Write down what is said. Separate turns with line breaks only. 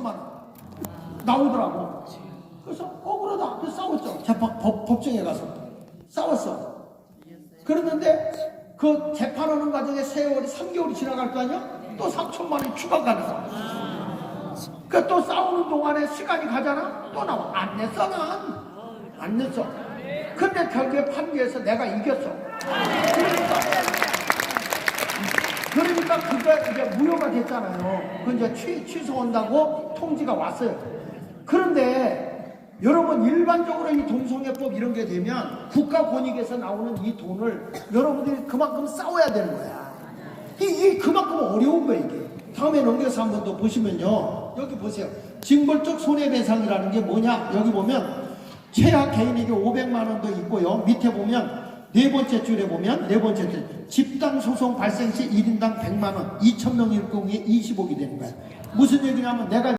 2천만 원 나오더라고. 그래서 억울하다. 그래서 싸웠죠. 재판 법, 법정에 가서 싸웠어. 그랬는데 그 재판하는 과정에 세월이 3개월이 지나갈 거 아니야? 또 3천만 원이 추가 가능성. 그러니까 또 싸우는 동안에 시간이 가잖아? 또 나와. 안 냈어, 난. 안 냈어. 근데 결국에 판결에서 내가 이겼어. 그러니까, 그거 이제 무효가 됐잖아요. 그 이제 취, 취소한다고 통지가 왔어요. 그런데 여러분 일반적으로 이 동성애법 이런 게 되면 국가 권익에서 나오는 이 돈을 여러분들이 그만큼 싸워야 되는 거야. 이, 이 그만큼 어려운 거야 이게. 다음에 넘겨서 한 번 더 보시면요. 여기 보세요. 징벌적 손해배상이라는 게 뭐냐? 여기 보면 최하 개인에게 500만 원도 있고요. 밑에 보면 네 번째 줄에 보면 네 번째 줄 집단 소송 발생 시 1인당 100만 원, 2천 명일 경우에 20억이 되는 거야. 무슨 얘기냐면 내가